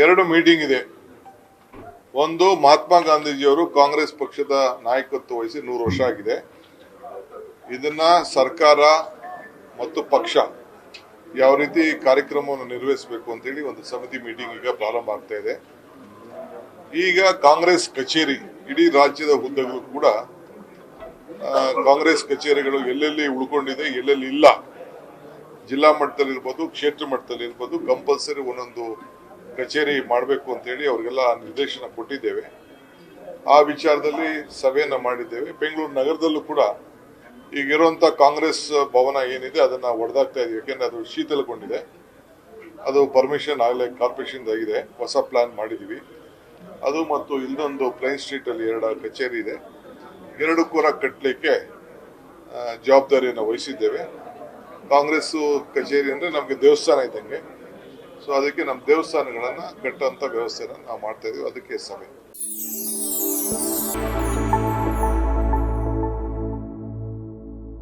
ಎರಡು ಮೀಟಿಂಗ್ ಇದೆ. ಒಂದು ಮಹಾತ್ಮ ಗಾಂಧೀಜಿಯವರು ಕಾಂಗ್ರೆಸ್ ಪಕ್ಷದ ನಾಯಕತ್ವ ವಹಿಸಿ ನೂರು ವರ್ಷ ಆಗಿದೆ. ಇದನ್ನ ಸರ್ಕಾರ ಮತ್ತು ಪಕ್ಷ ಯಾವ ರೀತಿ ಕಾರ್ಯಕ್ರಮವನ್ನು ನಿರ್ವಹಿಸಬೇಕು ಅಂತೇಳಿ ಒಂದು ಸಮಿತಿ ಮೀಟಿಂಗ್ ಈಗ ಪ್ರಾರಂಭ ಆಗ್ತಾ ಇದೆ. ಈಗ ಕಾಂಗ್ರೆಸ್ ಕಚೇರಿ, ಇಡೀ ರಾಜ್ಯದ ಹುದ್ದೆಗಳು ಕೂಡ ಕಾಂಗ್ರೆಸ್ ಕಚೇರಿಗಳು ಎಲ್ಲೆಲ್ಲಿ ಉಳ್ಕೊಂಡಿದೆ, ಎಲ್ಲೆಲ್ಲಿ ಇಲ್ಲ. ಜಿಲ್ಲಾ ಮಟ್ಟದಲ್ಲಿ ಇರ್ಬೋದು ಕ್ಷೇತ್ರ ಮಟ್ಟದಲ್ಲಿ ಇರ್ಬೋದು ಕಂಪಲ್ಸರಿ ಒಂದೊಂದು ಕಚೇರಿ ಮಾಡಬೇಕು ಅಂತೇಳಿ ಅವರಿಗೆಲ್ಲ ನಿರ್ದೇಶನ ಕೊಟ್ಟಿದ್ದೇವೆ. ಆ ವಿಚಾರದಲ್ಲಿ ಸಭೆಯನ್ನು ಮಾಡಿದ್ದೇವೆ. ಬೆಂಗಳೂರು ನಗರದಲ್ಲೂ ಕೂಡ ಈಗಿರುವಂಥ ಕಾಂಗ್ರೆಸ್ ಭವನ ಏನಿದೆ ಅದನ್ನು ಒಡೆದಾಗ್ತಾ ಇದೀವಿ. ಯಾಕೆಂದರೆ ಅದು ಶೀತಲಗೊಂಡಿದೆ. ಅದು ಪರ್ಮಿಷನ್ ಆಗಲೇ ಕಾರ್ಪೊರೇಷನ್ ಆಗಿದೆ ಹೊಸ ಪ್ಲಾನ್ ಮಾಡಿದ್ದೀವಿ ಅದು ಮತ್ತು ಇನ್ನೊಂದು ಪ್ಲೈನ್ ಸ್ಟ್ರೀಟಲ್ಲಿ ಎರಡು ಕಚೇರಿ ಇದೆ. ಎರಡು ಕೂಡ ಕಟ್ಟಲಿಕ್ಕೆ ಜವಾಬ್ದಾರಿಯನ್ನು ವಹಿಸಿದ್ದೇವೆ. ಕಾಂಗ್ರೆಸ್ ಕಚೇರಿ ಅಂದರೆ ನಮಗೆ ದೇವಸ್ಥಾನ ಇದ್ದಂಗೆ. ಸೊ ಅದಕ್ಕೆ ನಮ್ಮ ದೇವಸ್ಥಾನಗಳನ್ನ ಕಟ್ಟುವಂತ ವ್ಯವಸ್ಥೆನ ನಾವು ಮಾಡ್ತಾ ಇದೀವಿ. ಅದಕ್ಕೆ ಸಭೆ